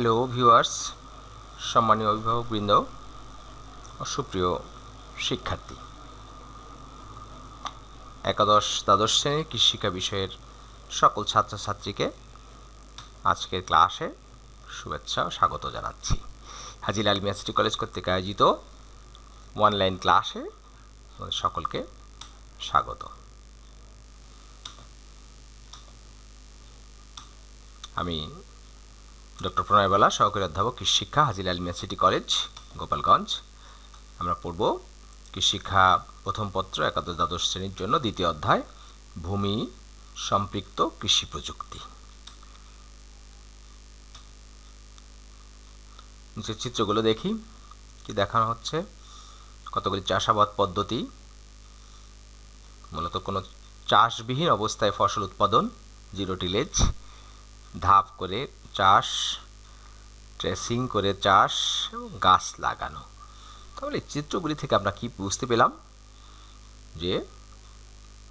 Hello viewers সম্মানীয় অভিভাবকবৃন্দ সুপ্রিয় শিক্ষার্থী। একাদশ দ্বাদশ শ্রেণির কৃষিকা বিষয়ের সকল ছাত্রছাত্রীকে আজকের ক্লাসে শুভেচ্ছা ও স্বাগত জানাচ্ছি। হাজির আলমিয়া সিটি কলেজ কর্তৃক আয়োজিত অনলাইন ক্লাসে সকলকে স্বাগত। আমি ডক্টর প্রণয় বালা, সহকারী অধ্যাপক কৃষি শিক্ষা হাজির আলমিয়া সিটি কলেজ, গোপালগঞ্জ। আমরা পড়ব কৃষি শিক্ষা প্রথম পত্র, একাদশ দ্বাদশ শ্রেণির জন্য দ্বিতীয় অধ্যায়, ভূমি সম্পৃক্ত কৃষি প্রযুক্তি। নিচের চিত্রগুলো দেখি, কি দেখানো হচ্ছে। কতগুলি চাষাবাদ পদ্ধতি? মূলত কোনো চাষবিহীন অবস্থায় ফসল উৎপাদন, জিরো টিলেজ, ধাপ করে চাষ ট্রেসিং করে চাষ এবং গাছ লাগানো। তাহলে চিত্রগুলি থেকে আমরা কি বুঝতে পেলাম? যে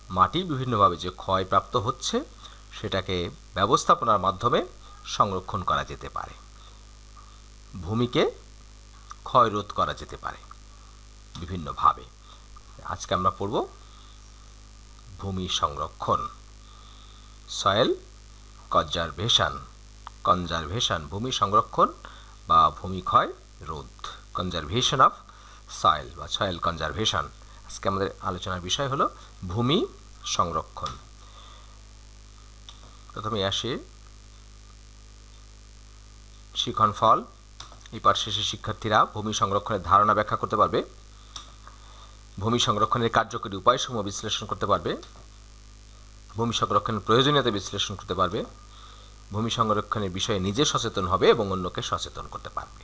মাটি বিভিন্নভাবে যে ক্ষয়প্রাপ্ত হচ্ছে, সেটাকে ব্যবস্থাপনার মাধ্যমে সংরক্ষণ করা যেতে পারে। ভূমিকে ক্ষয় রোধ করা যেতে পারে বিভিন্নভাবে। আজকে আমরা পড়ব ভূমি সংরক্ষণ সয়েল কনজারভেশন কনজারভেশন ভূমি সংরক্ষণ বা ভূমি ক্ষয় রোধ কনজারভেশন অফ সয়েল বা সয়েল কনজারভেশন আজকে আমাদের আলোচনার বিষয় হলো ভূমি সংরক্ষণ। প্রথমে আসে শিখন ফল। এই পাঠ শেষে শিক্ষার্থীরা ভূমি সংরক্ষণের ধারণা ব্যাখ্যা করতে পারবে। ভূমি সংরক্ষণের কার্যকরী উপায়সমূহ বিশ্লেষণ করতে পারবে। ভূমি সংরক্ষণের প্রয়োজনীয়তা বিশ্লেষণ করতে পারবে। ভূমি সংরক্ষণের বিষয়ে নিজে সচেতন হবে এবং অন্যকে সচেতন করতে পারবে।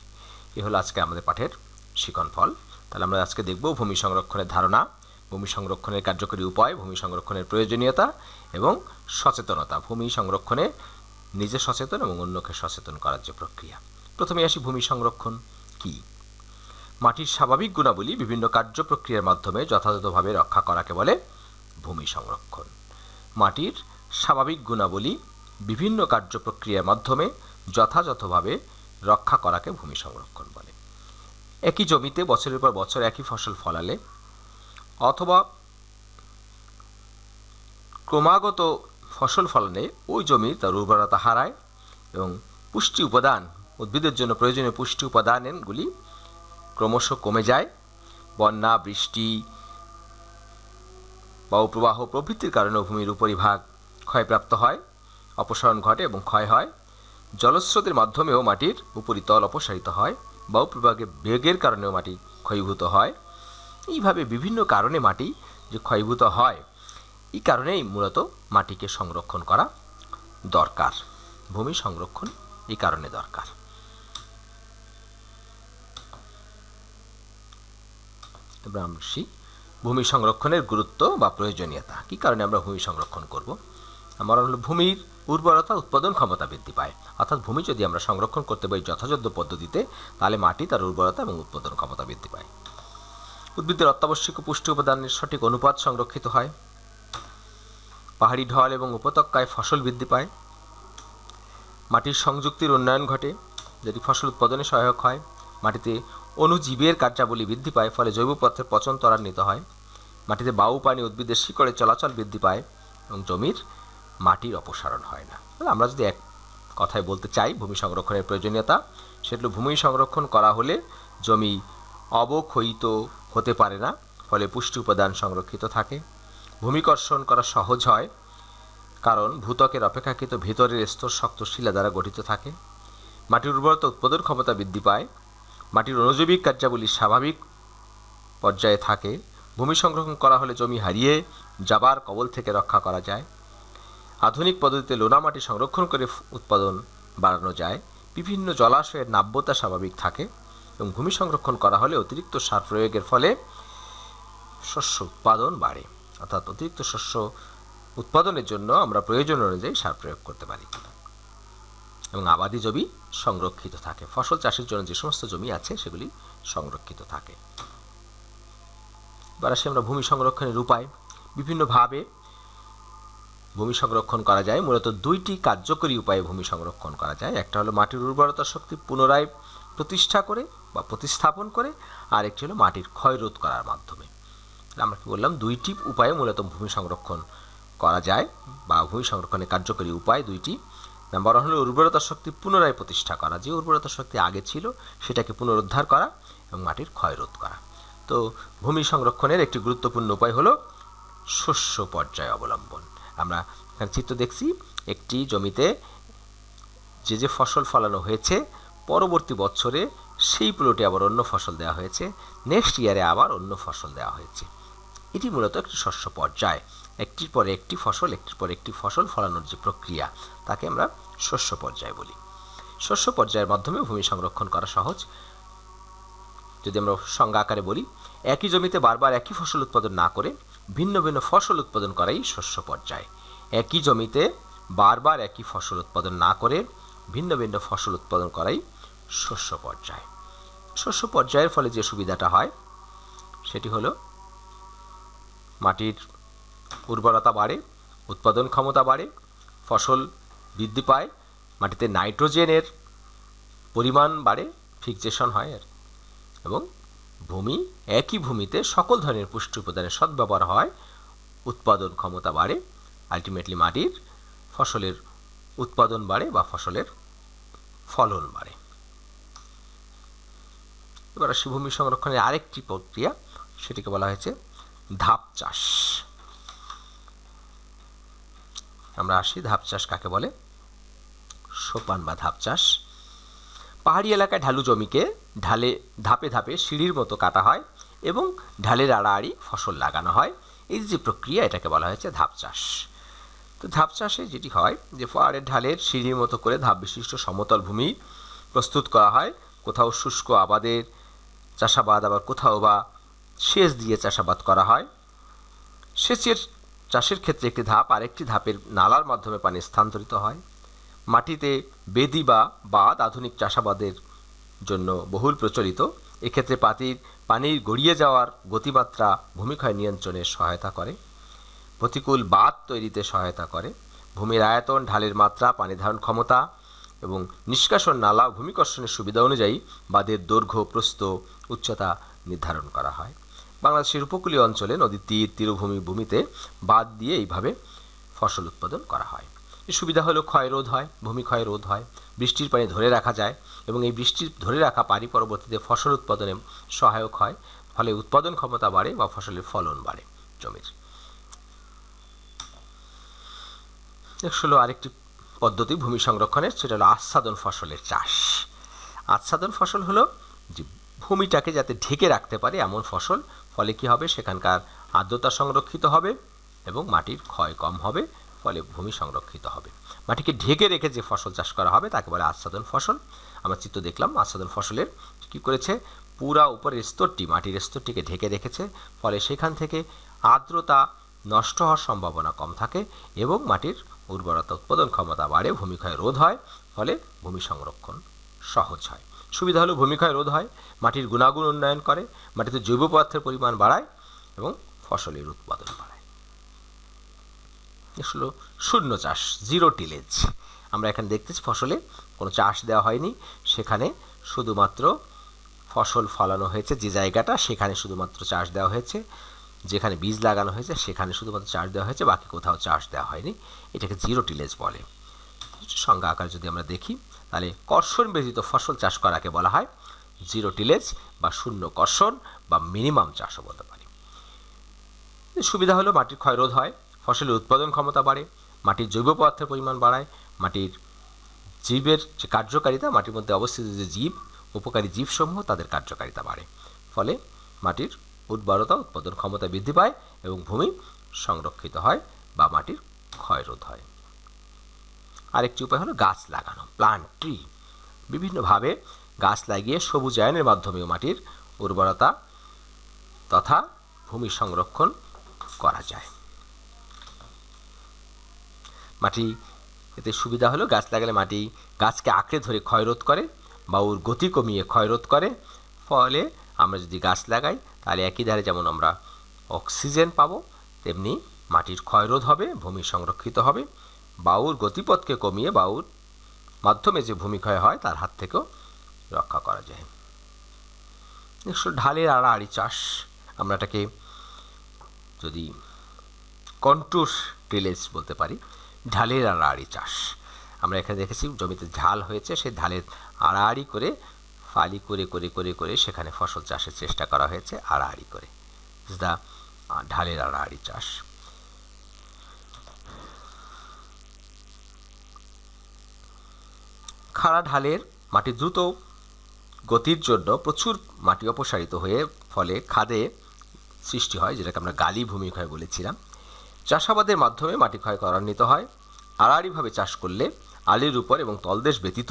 এ হলো আজকে আমাদের পাঠের শিকন ফল। তাহলে আমরা আজকে দেখব ভূমি সংরক্ষণের ধারণা, ভূমি সংরক্ষণের কার্যকরী উপায়, ভূমি সংরক্ষণের প্রয়োজনীয়তা এবং সচেতনতা। ভূমি সংরক্ষণে নিজে সচেতন এবং অন্যকে সচেতন করার যে প্রক্রিয়া। প্রথমে আসি ভূমি সংরক্ষণ কি? মাটির স্বাভাবিক গুণাবলী বিভিন্ন কার্য প্রক্রিয়ার মাধ্যমে যথাযথভাবে রক্ষা করাকে বলে ভূমি সংরক্ষণ। মাটির স্বাভাবিক গুণাবলী বিভিন্ন কার্য প্রক্রিয়ার মাধ্যমে যথাযথভাবে রক্ষা করাকে ভূমি সংরক্ষণ বলে। একই জমিতে বছরের পর বছর একই ফসল ফলালে অথবা ক্রমাগত ফসল ফলানে ওই জমির তার উর্বরতা হারায় এবং পুষ্টি উপাদান, উদ্ভিদের জন্য প্রয়োজনীয় পুষ্টি উপাদানগুলি ক্রমশ কমে যায়। বন্যা, বৃষ্টি বায়ুপ্রবাহ প্রভৃতির কারণে ভূমির উপরিভাগ ক্ষয়প্রাপ্ত হয়। অপসারণ ঘটে এবং ক্ষয় হয়। জলস্রোতের মাধ্যমেও মাটির উপরিতল অপসারিত হয়। বা বায়ুপ্রবাহের বেগের কারণেও মাটি ক্ষয়ীভূত হয়। এইভাবে বিভিন্ন কারণে মাটি যে ক্ষয়ীভূত হয়, এই কারণেই মূলত মাটিকে সংরক্ষণ করা দরকার। ভূমি সংরক্ষণ এই কারণে দরকার। এবার আমরা ভূমি সংরক্ষণের গুরুত্ব বা প্রয়োজনীয়তা। কী কারণে আমরা ভূমি সংরক্ষণ করব? আমার হলো ভূমির উর্বরতা উৎপাদন ক্ষমতা বৃদ্ধি পায়। অর্থাৎ ভূমি যদি আমরা সংরক্ষণ করতে পারি যথাযথ পদ্ধতিতে, তাহলে মাটি তার উর্বরতা এবং উৎপাদন ক্ষমতা বৃদ্ধি পায়। উদ্ভিদের অত্যাবশ্যক পুষ্টি উপাদানের সঠিক অনুপাত সংরক্ষিত হয়। পাহাড়ি ঢল এবং উপত্যকায় ফসল বৃদ্ধি পায়। মাটির সংযুক্তির উন্নয়ন ঘটে। যেটি ফসল উৎপাদনে সহায়ক হয়, মাটিতে অণুজীবের কার্যাবলী বৃদ্ধি পায়, ফলে জৈব পদার্থের পচন ত্বরান্বিত হয়। মাটিতে বায়ু পানি উদ্ভিদের শিকড়ে চলাচল বৃদ্ধি পায় এবং জমির মাটির অপসারণ হয় না। আমরা যদি এক কথায় বলতে চাই, ভূমি সংরক্ষণের প্রয়োজনীয়তা, সেগুলো ভূমি সংরক্ষণ করা হলে জমি অবক্ষয়িত হতে পারে না, ফলে পুষ্টি উপাদান সংরক্ষিত থাকে। ভূমিকর্ষণ করা সহজ হয়, কারণ ভূতকের অপেক্ষাকৃত ভেতরের স্তর শক্ত শিলা দ্বারা গঠিত থাকে। মাটির উর্বরতা উৎপাদন ক্ষমতা বৃদ্ধি পায়। মাটির অনুজৈবিক কার্যাবলী স্বাভাবিক পর্যায়ে থাকে। ভূমি সংরক্ষণ করা হলে জমি হারিয়ে যাবার কবল থেকে রক্ষা করা যায়। আধুনিক পদ্ধতিতে লোনা মাটি সংরক্ষণ করে উৎপাদন বাড়ানো যায়। বিভিন্ন জলাশয়ের নাব্যতা স্বাভাবিক থাকে এবং ভূমি সংরক্ষণ করা হলে অতিরিক্ত সার প্রয়োগের ফলে শস্য উৎপাদন বাড়ে। অর্থাৎ অতিরিক্ত শস্য উৎপাদনের জন্য আমরা প্রয়োজন অনুযায়ী সার প্রয়োগ করতে পারি। এবং আবাদি জমি সংরক্ষিত থাকে। ফসল চাষের জন্য যে সমস্ত জমি আছে সেগুলি সংরক্ষিত থাকে। এবার আসি আমরা ভূমি সংরক্ষণের উপায়। বিভিন্নভাবে ভূমি সংরক্ষণ করা যায়। মূলত দুইটি কার্যকরী উপায়ে ভূমি সংরক্ষণ করা যায়। একটা হলো মাটির উর্বরতা শক্তি পুনরায় প্রতিষ্ঠা করে বা প্রতিস্থাপন করে, আর একটি হলো মাটির ক্ষয় রোধ করার মাধ্যমে। আমরা কি বললাম? দুইটি উপায়ে মূলত ভূমি সংরক্ষণ করা যায় বা ভূমি সংরক্ষণের কার্যকরী উপায় দুইটি। নাম্বার হলো উর্বরতা শক্তি পুনরায় প্রতিষ্ঠা করা। যে উর্বরতা শক্তি আগে ছিল, সেটাকে পুনরুদ্ধার করা এবং মাটির ক্ষয় রোধ করা। তো ভূমি সংরক্ষণের একটি গুরুত্বপূর্ণ উপায় হলো শস্য পর্যায় অবলম্বন। আমরা চিত্র দেখছি, একটি জমিতে যে যে ফসল ফলানো হয়েছে, পরবর্তী বছরে সেই প্লটে আবার অন্য ফসল দেওয়া হয়েছে নেক্সট ইয়ারে আবার অন্য ফসল দেওয়া হয়েছে। এটি মূলত একটি শস্য পর্যায়। একটির পরে একটি ফসল, একটির পর একটি ফসল ফলানোর যে প্রক্রিয়া, তাকে আমরা শস্য পর্যায় বলি। শস্য পর্যায়ের মাধ্যমে ভূমি সংরক্ষণ করা সহজ। যদি আমরা সংজ্ঞা আকারে বলি, একই জমিতে বারবার একই ফসল উৎপাদন না করে ভিন্ন ভিন্ন ফসল উৎপাদন করাই শস্য পর্যায়। একই জমিতে বারবার একই ফসল উৎপাদন না করে ভিন্ন ভিন্ন ফসল উৎপাদন করাই শস্য পর্যায়। শস্য পর্যায়ের ফলে যে সুবিধাটা হয়, সেটি হলো মাটির উর্বরতা বাড়ে, উৎপাদন ক্ষমতা বাড়ে, ফসল বৃদ্ধি পায়, মাটিতে নাইট্রোজেনের পরিমাণ বাড়ে, ফিক্সেশন হয় আর এবং ভূমি একই ভূমিতে সকল ধরনের পুষ্টি উপাদানের সদ্ব্যবহার হয়, উৎপাদন ক্ষমতা বাড়ে আলটিমেটলি মাটির ফসলের উৎপাদন বাড়ে বা ফসলের ফলন বাড়ে। এবার আসি ভূমি সংরক্ষণের আরেকটি প্রক্রিয়া, সেটিকে বলা হয়েছে ধাপ চাষ। আমরা আসি ধাপ চাষ কাকে বলে? সোপান বা ধাপ চাষ। পাহাড়ি এলাকায় ঢালু জমিকে ঢালে ধাপে ধাপে সিঁড়ির মতো কাটা হয় এবং ঢালের আড়াআড়ি ফসল লাগানো হয়। এই যে প্রক্রিয়া, এটাকে বলা হয়েছে ধাপ চাষ। তো ধাপ চাষে যেটি হয় যে পাহাড়ের ঢালের সিঁড়ির মতো করে ধাপ বিশিষ্ট সমতল ভূমি প্রস্তুত করা হয়। কোথাও শুষ্ক আবাদের চাষাবাদ, আবার কোথাও বা সেচ দিয়ে চাষাবাদ করা হয়। সেচের চাষের ক্ষেত্রে একটি ধাপ আরেকটি ধাপের নালার মাধ্যমে পানি স্থানান্তরিত হয়। মাটিতে বেদি বা বাদ আধুনিক চাষাবাদের জন্য বহুল প্রচলিত। এক্ষেত্রে পাতির, পানির গড়িয়ে যাওয়ার গতিমাত্রা ভূমিক্ষয় নিয়ন্ত্রণে সহায়তা করে। প্রতিকূল বাঁধ তৈরিতে সহায়তা করে। ভূমির আয়তন, ঢালের মাত্রা, পানি ধারণ ক্ষমতা এবং নিষ্কাশন নালা ভূমিকর্ষণের সুবিধা অনুযায়ী বাঁধের দৈর্ঘ্য, প্রস্থ, উচ্চতা নির্ধারণ করা হয়। বাংলাদেশের উপকূলীয় অঞ্চলে নদীর তীর, তীরভূমি, ভূমিতে বাঁধ দিয়ে এইভাবে ফসল উৎপাদন করা হয়। সুবিধা হলো ক্ষয় রোধ হয়, ভূমি ক্ষয় রোধ হয়, বৃষ্টির পানি ধরে রাখা যায় এবং এই বৃষ্টির ধরে রাখা পানি পরবর্তীতে ফসল উৎপাদনে সহায়ক হয়, ফলে উৎপাদন ক্ষমতা বাড়ে বা ফসলের ফলন বাড়ে জমির। হলো আরেকটি পদ্ধতি ভূমি সংরক্ষণের, সেটা হলো আচ্ছাদন ফসলের চাষ। আচ্ছাদন ফসল হলো যে ভূমিটাকে যাতে ঢেকে রাখতে পারে এমন ফসল, ফলে কি হবে? সেখানকার আর্দ্রতা সংরক্ষিত হবে এবং মাটির ক্ষয় কম হবে। ফলে ভূমি সংরক্ষিত হবে। মাটিকে ঢেকে রেখে যে ফসল চাষ করা হবে, তাকে বলে আচ্ছাদন ফসল। আমরা চিত্র দেখলাম, আচ্ছাদন ফসলের কী করেছে? পুরা উপরের স্তরটি, মাটির স্তরটিকে ঢেকে রেখেছে। ফলে সেখান থেকে আর্দ্রতা নষ্ট হওয়ার সম্ভাবনা কম থাকে এবং মাটির উর্বরতা উৎপাদন ক্ষমতা বাড়ে, ভূমিক্ষয় রোধ হয়, ফলে ভূমি সংরক্ষণ সহজ হয়। সুবিধা হলো ভূমিক্ষয় রোধ হয়, মাটির গুণাগুণ উন্নয়ন করে, মাটিতে জৈব পদার্থের পরিমাণ বাড়ায় এবং ফসলের উৎপাদন হলো শূন্য চাষ জিরো টিলেজ আমরা এখানে দেখতেছি ফসলে কোনো চাষ দেওয়া হয়নি। সেখানে শুধুমাত্র ফসল ফলানো হয়েছে যে জায়গাটা, সেখানে শুধুমাত্র চাষ দেওয়া হয়েছে। যেখানে বীজ লাগানো হয়েছে, সেখানে শুধুমাত্র চাষ দেওয়া হয়েছে, বাকি কোথাও চাষ দেওয়া হয়নি। এটাকে জিরো টিলেজ বলে। সংজ্ঞা আকার যদি আমরা দেখি, তাহলে কর্ষণ ব্যতীত ফসল চাষ করাকে বলা হয় জিরো টিলেজ বা শূন্য কর্ষণ বা মিনিমাম চাষও বলতে পারি। সুবিধা হলো মাটির ক্ষয়রোধ হয়। ফসলের উৎপাদন ক্ষমতা বাড়ে, মাটির জৈব পদার্থের পরিমাণ বাড়ায়, মাটির জীবের যে কার্যকারিতা, মাটির মধ্যে অবস্থিত যে জীব, উপকারী জীবসমূহ তাদের কার্যকারিতা বাড়ে। ফলে মাটির উর্বরতা, উৎপাদন ক্ষমতা বৃদ্ধি পায় এবং ভূমি সংরক্ষিত হয় বা মাটির ক্ষয়রোধ হয়। আরেকটি উপায় হলো গাছ লাগানো প্লান্ট ট্রি বিভিন্নভাবে গাছ লাগিয়ে সবুজায়নের মাধ্যমেও মাটির উর্বরতা তথা ভূমি সংরক্ষণ করা যায়। মাটি এতে সুবিধা হলো গাছ লাগালে মাটি গাছকে আঁকড়ে ধরে ক্ষয়রোধ করে বা ওর গতি কমিয়ে ক্ষয়রোধ করে। ফলে আমরা যদি গাছ লাগাই, তাহলে একই ধারে যেমন আমরা অক্সিজেন পাবো, তেমনি মাটির ক্ষয়রোধ হবে, ভূমি সংরক্ষিত হবে। বায়ুর গতিপথকে কমিয়ে বায়ুর মাধ্যমে যে ভূমিক্ষয় হয়, তার হাত থেকেও রক্ষা করা যায়। নেক্সট, ঢালের আড়াআড়ি চাষ। আমরা এটাকে যদি কন্টুর টিলেজ বলতে পারি ঢালের আড়াআড়ি চাষ। আমরা এখানে দেখেছি জমিতে ঝাল হয়েছে, সেই ঢালের আড়াআড়ি করে, ফালি করে করে করে করে সেখানে ফসল চাষের চেষ্টা করা হয়েছে আড়াআড়ি করে। দ্য ঢালের আড়াআড়ি চাষ। খাড়া ঢালের মাটি দ্রুত গতির জন্য প্রচুর মাটি অপসারিত হয়ে ফলে খাদে সৃষ্টি হয়, যেটাকে আমরা গালি ভূমিক্ষয় বলেছিলাম। চাষাবাদের মাধ্যমে মাটি ক্ষয় ত্বরান্বিত হয়। আড়াআড়িভাবে চাষ করলে আলির উপর এবং তলদেশ ব্যতীত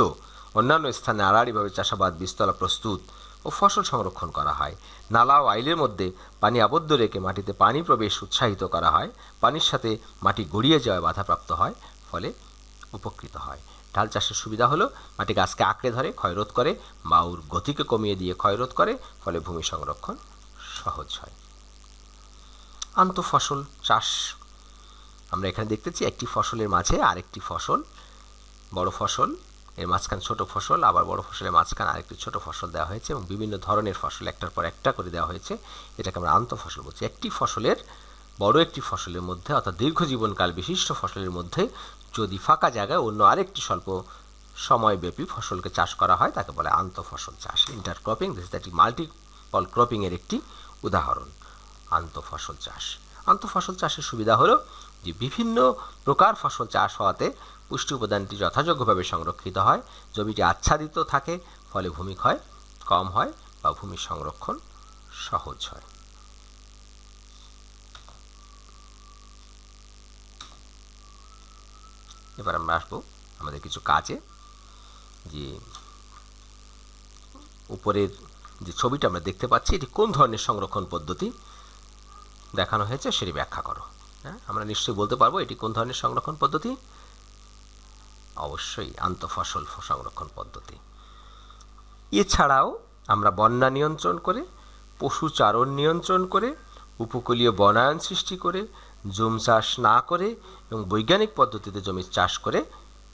অন্যান্য স্থানে আড়াআড়িভাবে চাষাবাদ, বীজতলা প্রস্তুত ও ফসল সংরক্ষণ করা হয়। নালা ও আইলের মধ্যে পানি আবদ্ধ রেখে মাটিতে পানি প্রবেশ উৎসাহিত করা হয়। পানির সাথে মাটি গড়িয়ে যাওয়ায় বাধাপ্রাপ্ত হয়, ফলে উপকৃত হয়। ঢাল চাষের সুবিধা হলো, মাটি গাছকে আঁকড়ে ধরে, ক্ষয়রোধ করে, বাউর গতিকে কমিয়ে দিয়ে ক্ষয়রোধ করে, ফলে ভূমি সংরক্ষণ সহজ হয়। আন্তঃফসল চাষ আমরা এখানে দেখতেছি একটি ফসলের মাঝে আরেকটি ফসল, বড় ফসল, এর মাঝখান ছোট ফসল, আবার বড় ফসলের মাঝখানে আরেকটি ছোট ফসল দেওয়া হয়েছে এবং বিভিন্ন ধরনের ফসল একটার পর একটা করে দেওয়া হয়েছে। এটাকে আমরা আন্ত ফসল বলছি। একটি ফসলের, বড় একটি ফসলের মধ্যে অর্থাৎ দীর্ঘ জীবনকাল বিশিষ্ট ফসলের মধ্যে যদি ফাঁকা জায়গায় অন্য আরেকটি স্বল্প সময়ব্যাপী ফসলকে চাষ করা হয়, তাকে বলে আন্ত ফসল চাষ। ইন্টারক্রপিং দিস দ্যাট মাল্টিপল ক্রপিংয়ের একটি উদাহরণ, আন্ত ফসল চাষ। আন্ত ফসল চাষের সুবিধা হলো যে বিভিন্ন প্রকার ফসল চাষ হওয়াতে পুষ্টি উপাদানটি যথাযোগ্যভাবে সংরক্ষিত হয়। জমিটি আচ্ছাদিত থাকে, ফলে ভূমিক্ষয় কম হয় বা ভূমি সংরক্ষণ সহজ হয়। এবার আমরা আসব আমাদের কিছু কাজে। যে উপরের যে ছবিটা আমরা দেখতে পাচ্ছি, এটি কোন ধরনের সংরক্ষণ পদ্ধতি দেখানো হয়েছে সেটি ব্যাখ্যা করো। হ্যাঁ আমরা নিশ্চয়ই বলতে পারব এটি কোন ধরনের সংরক্ষণ পদ্ধতি? অবশ্যই আন্তঃফসল সংরক্ষণ পদ্ধতি। এছাড়াও আমরা বন্যা নিয়ন্ত্রণ করে, পশু চারণ নিয়ন্ত্রণ করে, উপকূলীয় বনায়ন সৃষ্টি করে, জুম চাষ না করে এবং বৈজ্ঞানিক পদ্ধতিতে জমি চাষ করে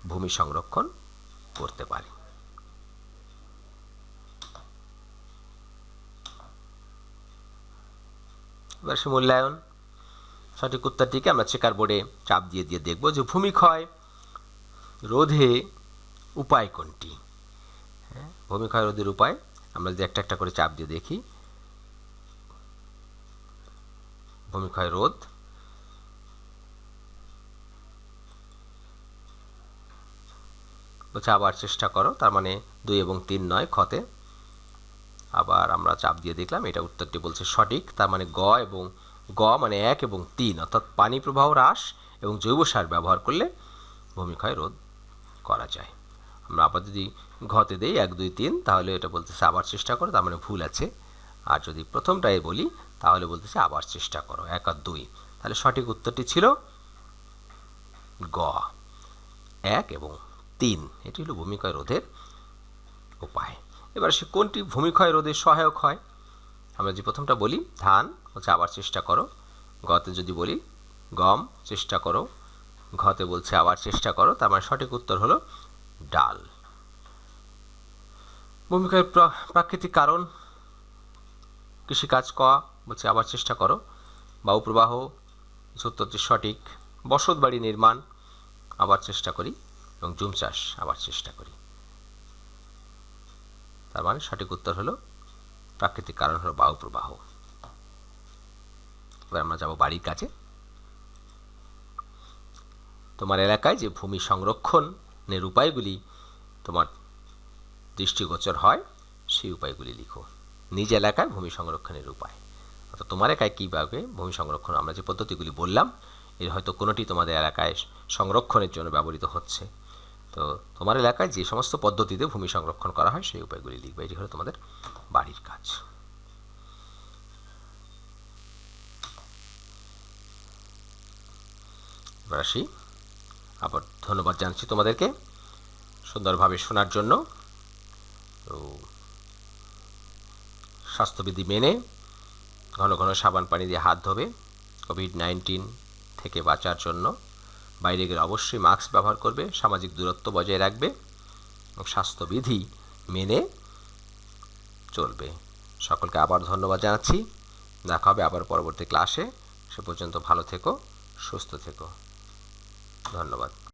ভূমি সংরক্ষণ করতে পারি। এবার সে মূল্যায়ন। সঠিক উত্তরটিকে আমরা চেকার বোর্ডে চাপ দিয়ে দিয়ে দেখব যে ভূমিক্ষয় রোধে উপায় কোনটি? হ্যাঁ ভূমিক্ষয় রোধের উপায় আমরা যদি একটা একটা করে চাপ দিয়ে দেখি। ভূমিক্ষয় রোধ বলছে আবার চেষ্টা করো, তার মানে দুই এবং তিন নয় ক্ষতে। আবার আমরা চাপ দিয়ে দেখলাম, এটা উত্তরটি বলছে সঠিক, তার মানে গ এবং গ মানে এক এবং তিন, অর্থাৎ পানি প্রবাহ হ্রাস এবং জৈব সার ব্যবহার করলে ভূমিক্ষয় রোধ করা যায়। আমরা আবার যদি ঘতে দেই এক, দুই, তিন, তাহলে এটা বলতেছে আবার চেষ্টা করো, তার মানে ভুল আছে। আর যদি প্রথমটাই বলি, তাহলে বলতেছে আবার চেষ্টা করো, এক আর দুই। তাহলে সঠিক উত্তরটি ছিল গ। এক এবং তিন, এটি হলো ভূমিক্ষয় রোধের উপায়। এবার সে কোনটি ভূমিক্ষয় রোধে সহায়ক হয়? আমরা যে প্রথমটা বলি, ধান, হচ্ছে আবার চেষ্টা করো। গতে যদি বলি, গম, চেষ্টা করো। ঘতে বলছে আবার চেষ্টা করো, তার মানে সঠিক উত্তর হলো ডাল। ভূমিকায় প্রাকৃতিক কারণ, কৃষিকাজ করা বলছে আবার চেষ্টা করো। বায়ু প্রবাহ উত্তরটি সঠিক। বসত বাড়ি নির্মাণ, আবার চেষ্টা করি। এবং জুম চাষ, আবার চেষ্টা করি। তার মানে সঠিক উত্তর হলো প্রাকৃতিক কারণ হলো বায়ু প্রবাহ। এবার আমরা যাব বাড়ির কাছে। তোমার এলাকায় যে ভূমি সংরক্ষণের উপায়গুলি তোমার দৃষ্টিগোচর হয়, সেই উপায়গুলি লিখো। নিজ এলাকায় ভূমি সংরক্ষণের উপায়। অর্থাৎ তোমার এলাকায় কীভাবে ভূমি সংরক্ষণ, আমরা যে পদ্ধতিগুলি বললাম, এর হয়তো কোনোটি তোমাদের এলাকায় সংরক্ষণের জন্য ব্যবহৃত হচ্ছে। তো তোমার এলাকায় যে সমস্ত পদ্ধতিতে ভূমি সংরক্ষণ করা হয়, সেই উপায়গুলি লিখবে। এটি হলো তোমাদের বাড়ির আসি আবার ধন্যবাদ জানাচ্ছি তোমাদেরকে সুন্দরভাবে শোনার জন্য। তো, স্বাস্থ্যবিধি মেনে ঘন ঘন সাবান পানি দিয়ে হাত ধোবে কোভিড নাইন্টিন থেকে বাঁচার জন্য। বাইরে গেলে অবশ্যই মাস্ক ব্যবহার করবে, সামাজিক দূরত্ব বজায় রাখবে এবং স্বাস্থ্যবিধি মেনে চলবে। সকলকে আবার ধন্যবাদ জানাচ্ছি। দেখা হবে আবার পরবর্তী ক্লাসে। সে পর্যন্ত ভালো থেকো, সুস্থ থেকো। ধন্যবাদ।